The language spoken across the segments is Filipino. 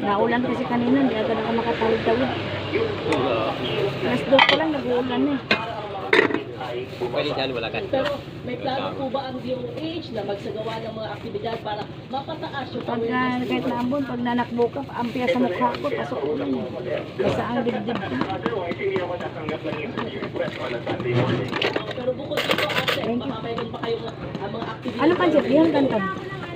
Naulan kasi kanina, hindi agad ako makatawid-tawid. Alas dos pa lang, nag-uulan eh. Pwede dyan, wala ka. Pero may plano po ba ang DOH na magsagawa ng mga aktibidad para mapataas yung Pag awareness uh, kahit naambon, pag nanakbo ka, ampya sa mukha ko, pasok ulan eh. Basta ang dibdib ko. Pero bukod dito, ate, baka mayroon pa kayong ah, mga aktibidad. Ano pansit? Yan, kantan.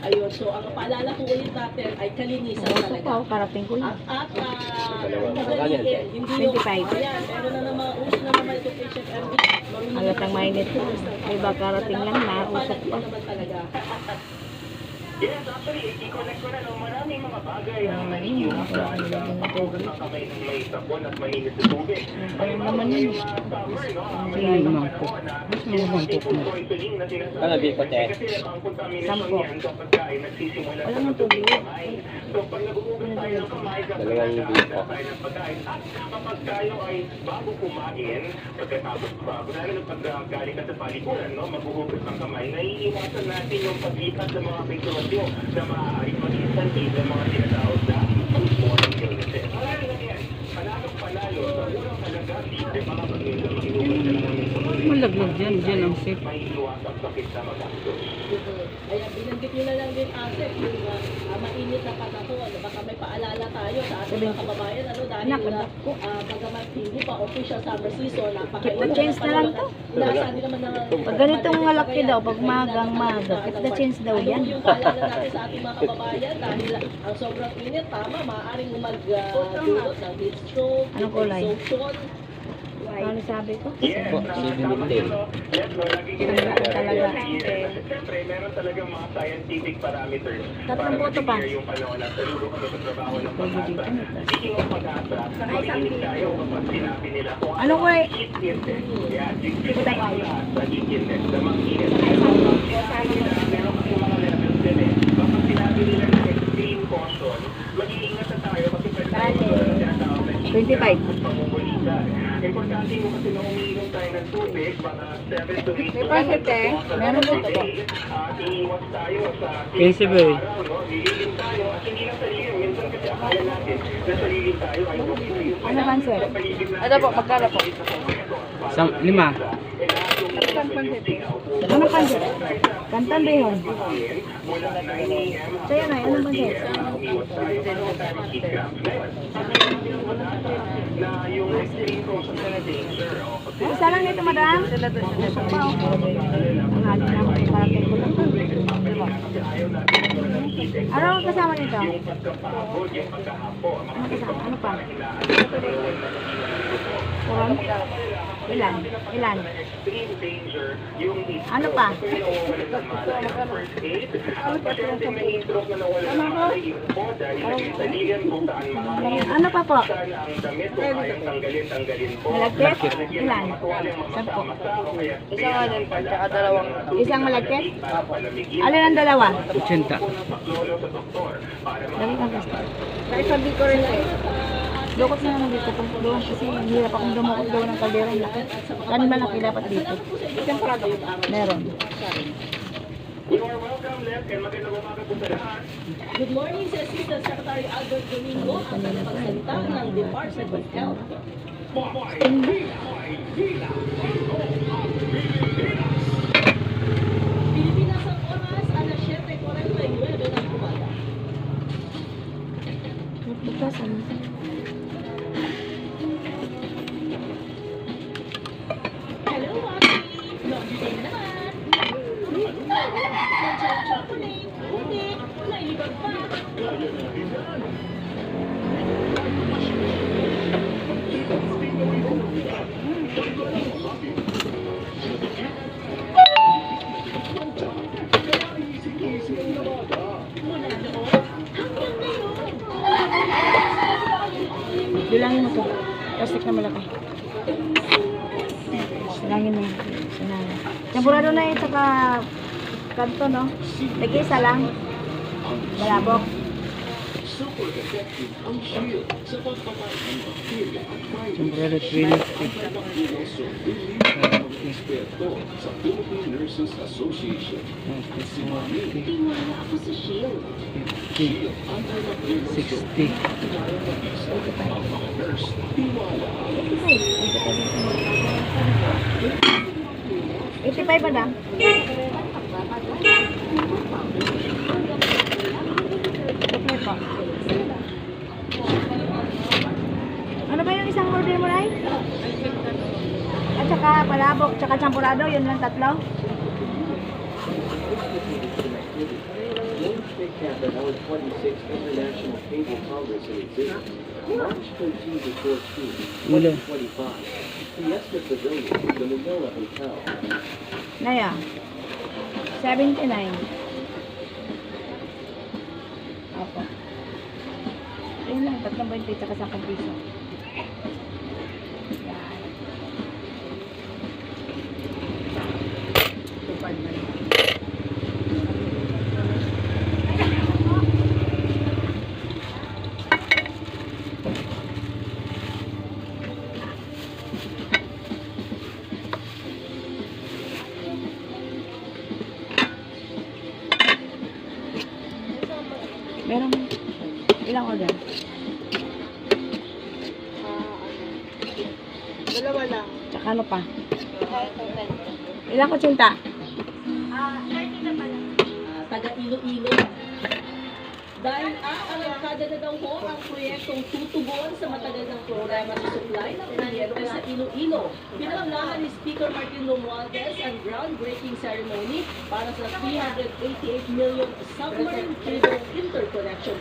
Ayun, so ang paalala ko ulit natin ay kalinisan talaga. oh, karating ko yun. At, at ah, Dalawa. madaliin, hindi yung, 25. ayan, meron na naman, uso na naman ito patient MD. Halatang na- mainit ko. May ba karating lang, nausap Paalala pa. naman talaga. Yes, actually, i-connect ko na no, maraming mga bagay ang naiiwas sa pagkakas ng kamay ng may sabon at mainit na tubig. Ay, naman yun. mga summer, no? ang Sige, may ma'am. panahon na yung food poisoning na sinasabi. Ano, te? Kasi ang contamination Sampo. Wala sa nang tubig. Dalawang pagkain, at kapag tayo ay bago kumain, pagkatapos bago, lalo na pag galing ka sa palikuran, no, maghuhugas ng kamay, naiiwasan natin yung paglipat ng mga Yeah. Malaglag dyan, dyan ang safe. Na. Kaya binanggit nyo na lang din, Asep, yung ah, ah, mainit na panahon. Baka may paalala tayo sa ating mga kababayan. Ano, dahil Anak, na, ah, bagamat hindi pa official summer season, napakainit Keep the change na lang to. Nasabi naman ng... Pag ganitong malaki daw, pag magang maga, keep the change daw yan. Ano yung paalala natin sa ating mga kababayan dahil ang sobrang init, tama, maaaring mag-dulot ng heat stroke, Anong kulay? Ano sabi ko? Yes, Po, na- si tama Binibig. yun, no? Yes, no, lagi Talaga, Siyempre, meron talagang mga scientific parameters Tatlong boto pa. yung panahon na saludo kami sa trabaho ng pag-asa. Speaking of pag-asa, makikinig tayo kapag sinabi nila kung Ano ko eh? heat index. Yeah, heat Puta. sa heat index. Sinabi nila, meron kasi mga levels din eh. Kapag sinabi nila na extreme caution, mag-iingat na tayo kasi pwede tayo magkaroon ng tinatawag na heat 25. Importante mo kasi na umiinom tayo ng tubig, mga 7 to 8 May packet eh. Meron po ito. At iiwas tayo sa Kasi ba araw, no? Lililim tayo. At hindi lang sa lilim. Minsan kasi akala natin na sa lilim tayo ay okay. Ano ba, sir? Ano po, magkano po? Sam, lima. Ano pansit? Kantan ba yun? Sa'yo na, ano pansit? na yung extreme caution na danger. o, Isa lang nito, madam. Gusto pa, oh. Ang hali na ako, parating ko lang. Ano ang kasama nito? Ano kasama? Ano pa? Puron? Ilan? Ilan? Ano pa? sa. Ano pa po? Malagkit? Ilan? Sampo. Isang ano, tsaka dalawang Isang malagkit? Alin ang dalawa? 80. po ng paklolo sa doktor para Dali ka basta. Kahit sabi ko rin eh. Dukot na naman dito kung doon kasi hirap akong dumukot doon ng kaldera. yung Laki. Man ang dapat dito? Temprado. Meron. You are welcome, Les, and magandang umaga po sa lahat. Good morning sa Assistant Secretary Albert Domingo ang tagapagsalita ng Department of Health. Pilipinas Bilangin mo to. Plastic na malaki. Bilangin mo. Sinana. Champurado na yun saka kanto, no? Nag-isa lang. Malabok. Sombrero 350. Tiwala ako sa Shield. 60. 85 ba na? Ano ba yung isang order mo, Ray? At saka palabok, tsaka champurado, yun lang tatlo? Our 26th International Cable Congress in existence, March 13 to 14, Ulo. 2025. Fiesta Pavilion, the Manila Hotel. Naya. 79. Opo. Ayun lang, tatlong 20 tsaka 10 piso. Ilang order? Dalawa lang. Tsaka ano pa? Ilang kutsinta? Ah, taga Iloilo. Dahil aalangkada na daw ho ang proyektong tutugon sa matagal ng programa ng supply ng kuryente sa Iloilo. Pinangalan ni Speaker Martin Romualdez ang groundbreaking ceremony para sa 388 million submarine cable interconnection